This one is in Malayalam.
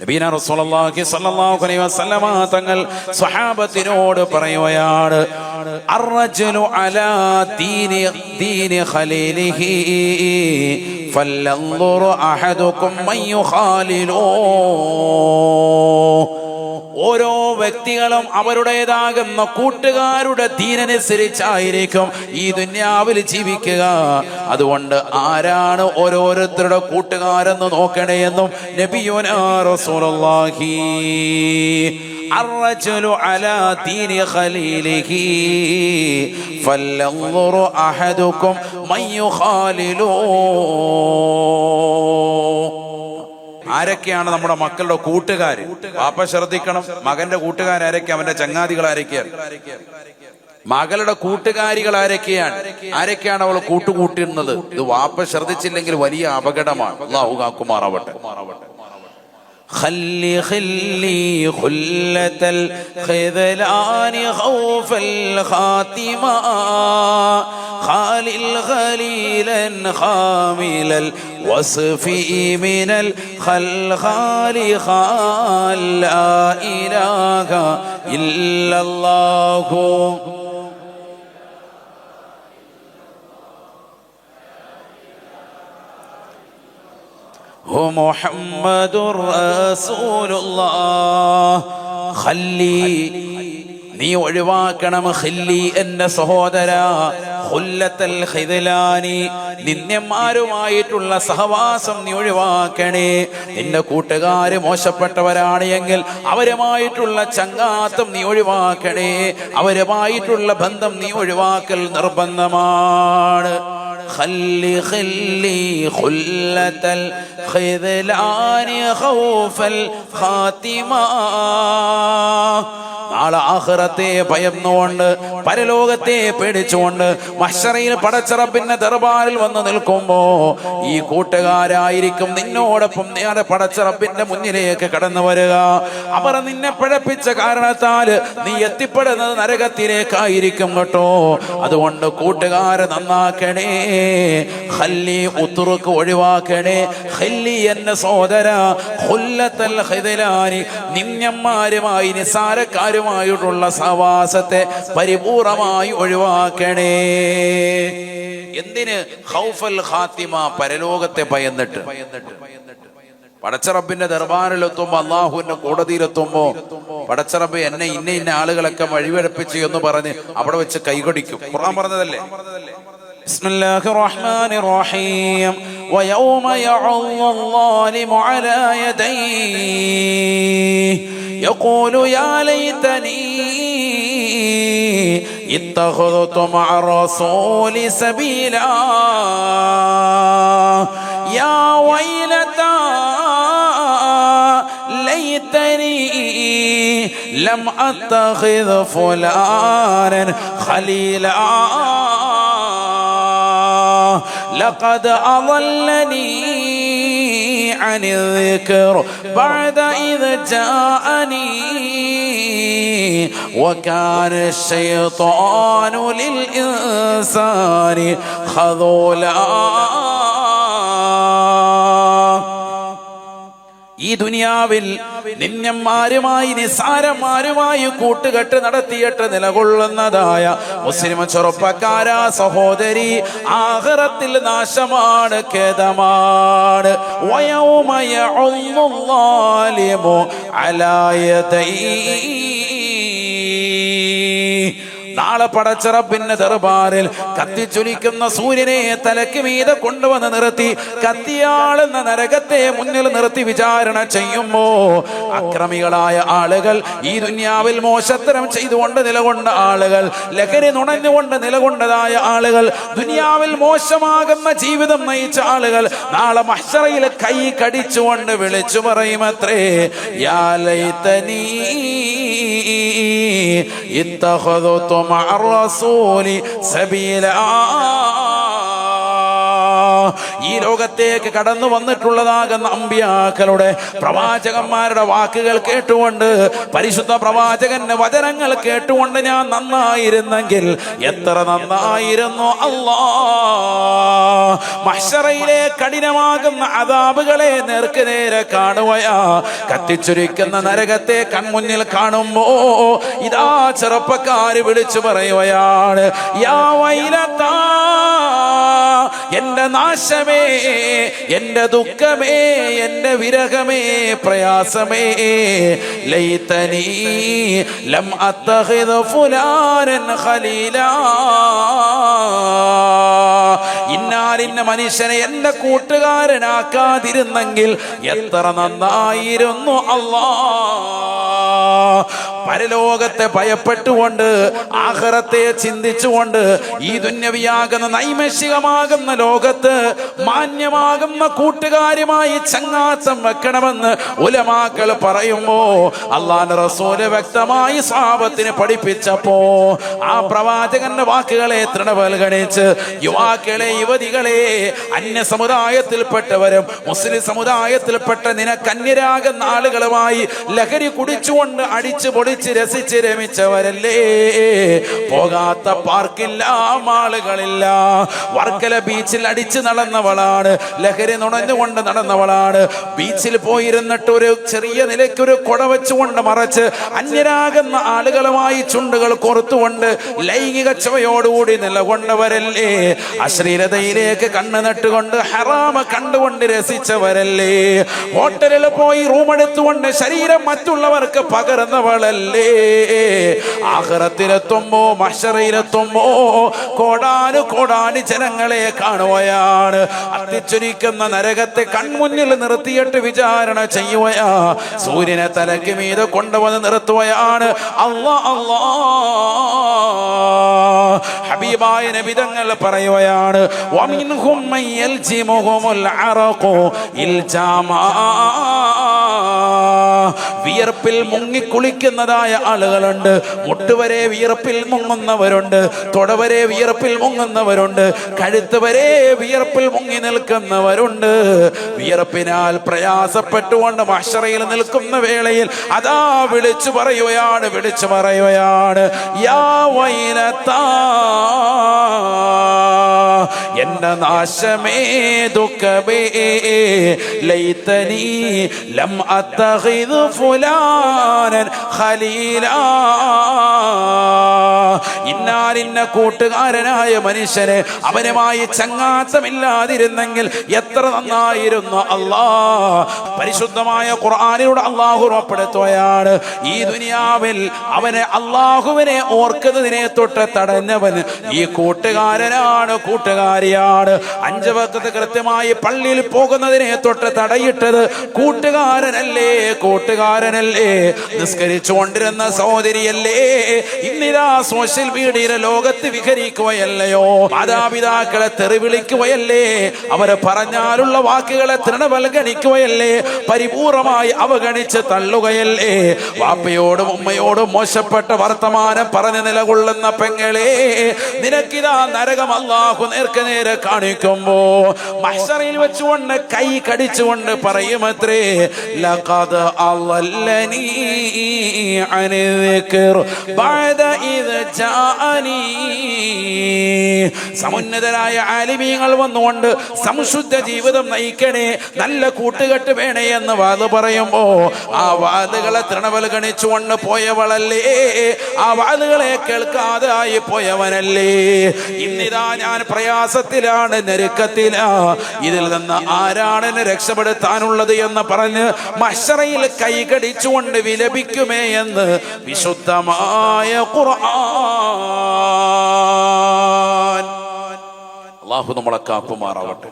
നബീന റസൂലുള്ളാഹി സ്വല്ലല്ലാഹു അലൈഹി വസല്ലമ തങ്ങൾ സ്വഹാബത്തിനോട് പറയുകയാണ് അർറജലു അലാ ദീനി ദീനി ഖലീലിഹി ഫല്ലൻദുർ അഹദുക്കും മൻ യുഖാലിലൂ ഓരോ വ്യക്തികളും അവരുടേതാകുന്ന കൂട്ടുകാരുടെ ദീനനുസരിച്ചായിരിക്കും ഈ ദുന്യാവിൽ ജീവിക്കുക അതുകൊണ്ട് ആരാണ് ഓരോരുത്തരുടെ കൂട്ടുകാരെന്ന് നോക്കണേ എന്നും നബിയുനാ റസൂലുള്ളാഹി الرجل على دين خليله فلينظر أحدكم من يخالله ആരൊക്കെയാണ് നമ്മുടെ മക്കളുടെ കൂട്ടുകാര് പാപ്പ ശ്രദ്ധിക്കണം മകന്റെ കൂട്ടുകാർ ആരൊക്കെ അവന്റെ ചങ്ങാതികൾ ആരൊക്കെയാണ് മകളുടെ കൂട്ടുകാരികൾ ആരൊക്കെയാണ് ആരൊക്കെയാണ് അവൾ കൂട്ടുകൂട്ടുന്നത് ഇത് വാപ്പ ശ്രദ്ധിച്ചില്ലെങ്കിൽ വലിയ അപകടമാണ് അള്ളാഹു കാക്കുമാറാവട്ടെ خلي خلي خلة الخذلان خوف الخاتمة خالي الخليلا خامل الوصف من الخلخال خال لا إله إلا الله هو محمد رسول الله خلي നീ ഒഴിവാക്കണം ഖില്ലി എന്റെ സഹോദര ഖുല്ലത്തൽ ഖിദ്ലാനി നിന്യന്മാരുമായിട്ടുള്ള സഹവാസം നീ ഒഴിവാക്കണേ നിന്റെ കൂട്ടുകാര് മോശപ്പെട്ടവരാണ് എങ്കിൽ അവരുമായിട്ടുള്ള ചങ്ങാത്തം നീ ഒഴിവാക്കണേ അവരുമായിട്ടുള്ള ബന്ധം നീ ഒഴിവാക്കൽ നിർബന്ധമാണ് خلي خلي خلة الخذلان خوف الخاتمة നാളെ ആഹ്റത്തെ ഭയന്നുകൊണ്ട് പരലോകത്തെ പേടിച്ചുകൊണ്ട് മഷറയിൽ പടച്ചറപ്പിന്റെ ദർബാറിൽ വന്ന് നിൽക്കുമ്പോ ഈ കൂട്ടുകാരായിരിക്കും നിന്നോടൊപ്പം നേരെ പടച്ചറപ്പിന്റെ മുന്നിലേക്ക് കടന്നു വരിക. അവർ നിന്നെ പഴപ്പിച്ച കാരണത്താൽ നീ എത്തിപ്പെടുന്നത് നരകത്തിലേക്കായിരിക്കും കേട്ടോ. അതുകൊണ്ട് കൂട്ടുകാരെ നന്നാക്കണേ ഹല്ലി ഉത്തുറുക്ക് ഒഴിവാക്കണേ. ഹല്ലി എന്ന സോദര ഹുല്ലത്തൽ ഹിദലാനി നിന്യന്മാരുമായി നിസാരക്കാരുമായിട്ടുള്ള സഹവാസത്തെ പരിപൂർണമായി ഒഴിവാക്കണേ എന്തിന് ഹൗഫൽ ഖാത്തിമ പരലോകത്തെ ഭയന്നിട്ട് പടച്ചറബിന്റെ ദർബാറിലെത്തുമ്പോ അള്ളാഹുവിന്റെ കോടതിയിലെത്തുമ്പോ പടച്ചറബ് എന്നെ ഇന്ന ഇന്ന ആളുകളൊക്കെ വഴിവഴപ്പിച്ചു എന്ന് പറഞ്ഞ് അവിടെ വെച്ച് കൈകൊടിക്കും ഖുർആൻ പറഞ്ഞതല്ലേ بسم الله الرحمن الرحيم ويوم يعض الظالم على يديه يقول يا ليتني اتخذت مع الرسول سبيلا. يا ويلتى ليتني لم أتخذ فلانا خليلا. لقد أضلني عن الذكر بعد إذ جاءني وكان الشيطان للإنسان خذولا ഈ ദുനിയാവിൽ നിന്യന്മാരുമായി നിസാരന്മാരുമായി കൂട്ടുകെട്ട് നടത്തിയിട്ട് നിലകൊള്ളുന്നതായ മുസ്ലിം ചെറുപ്പക്കാരാ സഹോദരി ആഹറത്തിൽ നാശമാണ് ഖേദമാണ്. അലായ നാളെ പടച്ചിറപ്പിന്റെ ദർബാറിൽ കത്തിച്ചൊലിക്കുന്ന സൂര്യനെ തലയ്ക്ക് മീതെ കൊണ്ടുവന്ന് നിർത്തി കത്തിയാളുന്ന നരകത്തെ മുന്നിൽ നിർത്തി വിചാരണ ചെയ്യുമ്പോ അക്രമികളായ ആളുകൾ ഈ ദുന്യാവിൽ മോശത്തരം ചെയ്തുകൊണ്ട് നിലകൊണ്ട ആളുകൾ ലഹരി നുണഞ്ഞുകൊണ്ട് നിലകൊണ്ടതായ ആളുകൾ ദുനിയാവിൽ മോശമാകുന്ന ജീവിതം നയിച്ച ആളുകൾ നാളെ മഹ്ഷറയിൽ കൈ കടിച്ചുകൊണ്ട് വിളിച്ചു പറയുമത്രേ യാ ليتني إتخذتم مع الرسول سبيلا. ഈ ലോകത്തേക്ക് കടന്നു വന്നിട്ടുള്ളതാകുന്ന അമ്പിയാക്കളുടെ പ്രവാചകന്മാരുടെ വാക്കുകൾ കേട്ടുകൊണ്ട് പരിശുദ്ധ പ്രവാചകന്റെ വചനങ്ങൾ കേട്ടുകൊണ്ട് ഞാൻ നന്നായിരുന്നെങ്കിൽ എത്ര നന്നായിരുന്നു അല്ലാ. കഠിനമാകുന്ന അതാബുകളെ നേർക്ക് നേരെ കാണുകയാ കത്തിച്ചുരിക്കുന്ന നരകത്തെ കൺമുന്നിൽ കാണുമ്പോ ഇതാ ചെറുപ്പക്കാര് വിളിച്ചു പറയുകയാണ് യാ വൈലത്താ എന്റെ നാശമേ എന്റെ ദുഃഖമേ എന്റെ വിരഹമേ പ്രയാസമേ. ലൈതനീ ലം അത്തഖിദ് ഫുലാനൻ ഖലീലാ. ഇന്നാലിന്ന മനുഷ്യനെ എന്റെ കൂട്ടുകാരനാക്കാതിരുന്നെങ്കിൽ എത്ര നന്നായിരുന്നു അല്ലാ. പരലോകത്തെ ഭയപ്പെട്ടുകൊണ്ട് ആഹ്റത്തെ ചിന്തിച്ചുകൊണ്ട് ഈ ദുന്യവിയാകുന്ന നൈമശികമാകുന്ന ലോകത്ത് മാന്യമാകുന്ന കൂട്ടുകാരുമായി ചങ്ങാത്തം വെക്കണമെന്ന് ഉലമാക്കൾ പറയുമ്പോ അള്ളാന്റെ റസൂൽ വ്യക്തമായി സാപത്തിന് പഠിപ്പിച്ചപ്പോ ആ പ്രവാചകന്റെ വാക്കുകളെ തൃണവൽഗണിച്ച് യുവാക്കളെ യുവതികളെ അന്യ സമുദായത്തിൽപ്പെട്ടവരും മുസ്ലിം സമുദായത്തിൽപ്പെട്ട നിനക്കന്യരാകുന്ന ആളുകളുമായി ലഹരി കുടിച്ചുകൊണ്ട് അടിച്ചു പൊടിച്ച് രസിച്ച് രമിച്ചവരല്ലേ? പോകാത്ത പാർക്കില്ല മാളുകളില്ല. വർക്കല ബീച്ചിൽ അടിച്ച് നടന്നവളാണ്. ലഹരി നുണഞ്ഞുകൊണ്ട് നടന്നവളാണ്. ബീച്ചിൽ പോയിരുന്നിട്ട് ഒരു ചെറിയ നിലയ്ക്ക് ഒരു കുട വെച്ചുകൊണ്ട് മറച്ച് അന്യരാകുന്ന ആളുകളുമായി ചുണ്ടുകൾ കൊറുത്തുകൊണ്ട് ലൈംഗിക ചുവയോടുകൂടി നിലകൊണ്ടവരല്ലേ? അശ്ലീലതയിലേക്ക് കണ്ണു നട്ടുകൊണ്ട് ഹറാമ കണ്ടുകൊണ്ട് രസിച്ചവരല്ലേ? ഹോട്ടലിൽ പോയി റൂമെടുത്തുകൊണ്ട് ശരീരം മറ്റുള്ളവർക്ക് പകർന്നവളല്ലേ? ആഹ്റത്തിലെത്തുമ്പോ മഷറയിലെത്തുമ്പോ കോടാനു കോടാനു ജനങ്ങളെ കാണുകയാണ്. അത്തിച്ചൊരിക്കുന്ന നരകത്തെ കൺമുന്നിൽ നിർത്തിയിട്ട് വിചാരണ ചെയ്യുകയാ. സൂര്യനെ തലയ്ക്ക് മീത് കൊണ്ടുവന്ന് നിർത്തുകയാണ്. അള്ളാ അല്ലാ ഹബീബായ നബിതങ്ങൾ പറയുകയാണ് വമിൻഹും മൻ യൽജിമുഹുമുൽ അറഖു ഇൽജാമാ വിയർപ്പിൽ മുങ്ങിക്കുളിക്കുന്നതായ ആളുകളുണ്ട് മുട്ടുവരെ വിയർപ്പിൽ മുങ്ങുന്നവരുണ്ട് തൊടവരെ വിയർപ്പിൽ മുങ്ങുന്നവരുണ്ട് കഴുത്ത് വരെ വിയർപ്പിൽ മുങ്ങി നിൽക്കുന്നവരുണ്ട്. വിയർപ്പിനാൽ പ്രയാസപ്പെട്ടുകൊണ്ട് മഷറയിൽ നിൽക്കുന്ന വേളയിൽ അതാ വിളിച്ചു പറയുകയാണ് വിളിച്ചു പറയുകയാണ് യാ വൈലത്താ എന്റെ നാശമേ ദുഃഖമേ. ലൈത്തനി ലം അത്തഖിദ് ഫുലാനൻ ഖലീലാ. ഇന്നാലിന്ന കൂട്ടുകാരനായ മനുഷ്യനെ അവനുമായി ചങ്ങാത്തമില്ലാതിരുന്നെങ്കിൽ എത്ര നന്നായിരുന്നു അല്ലാ. പരിശുദ്ധമായ ഖുർആാനിലൂടെ അള്ളാഹു ഉറപ്പെടുത്തുകയാണ്. ഈ ദുനിയാവിൽ അവനെ അള്ളാഹുവിനെ ഓർക്കുന്നതിനെ തൊട്ട് തടഞ്ഞവൻ ഈ കൂട്ടുകാരനാണ് കൂട്ടുകാരിയാണ്. അഞ്ച് വക്കത്ത് കൃത്യമായി പള്ളിയിൽ പോകുന്നതിനെ തൊട്ട് തടയിട്ടത് കൂട്ടുകാരനല്ലേ? കൂട്ടുകാരനല്ലേ? നിസ്കരിച്ചു കൊണ്ടിരുന്ന സഹോദരിയല്ലേ? ഇന്നിതാ സോഷ്യൽ മീഡിയയിലെ ലോകത്ത് വിഹരിക്കുകയല്ലയോ? മാതാപിതാക്കളെ തെറിവിളിക്കുകയല്ലേ? അവരെ പറഞ്ഞാലുള്ള വാക്കുകളെ തൃണവൽഗണിക്കുകയല്ലേ? പരിപൂർണമായി അവഗണിച്ച് തള്ളുകയല്ലേ? വാപ്പയോടും ഉമ്മയോടും മോശപ്പെട്ട വർത്തമാനം പറഞ്ഞു നിലകൊള്ളുന്ന പെങ്ങളെ നിനക്കിതാ നരകം അള്ളാഹു നേർക്ക് നേരെ കാണിക്കുമ്പോ മഹ്സറയിൽ വെച്ചുകൊണ്ട് കൈ കടിച്ചുകൊണ്ട് പറയുമത്രേ ലഖദ് അളല്ലനീ അനി الذكر بعد إذ جاءني സമുന്നതരായ ആലിമീങ്ങൾ വന്നുകൊണ്ട് സംശുദ്ധ ജീവിതം നയിക്കണേ നല്ല കൂട്ടുകെട്ട് വേണേ എന്ന് വാത് പറയുമ്പോ ആ വാതുകളെ തൃണവൽഗണിച്ചുകൊണ്ട് പോയവളല്ലേ? ആ വാതുകളെ കേൾക്കാതെ ആയി പോയവനല്ലേ? ഇന്നിതാ ഞാൻ പ്രയാസത്തിലാണ് ഞെരുക്കത്തിലാ. ഇതിൽ നിന്ന് ആരാണ് എന്നെ രക്ഷപ്പെടുത്താനുള്ളത് എന്ന് പറഞ്ഞ് മഷറയിൽ കൈകടിച്ചുകൊണ്ട് വിലപിക്കുമേ എന്ന് വിശുദ്ധമായ ഖുർആൻ. അള്ളാഹു നമ്മളെ കാക്കുമാറാവട്ടെ.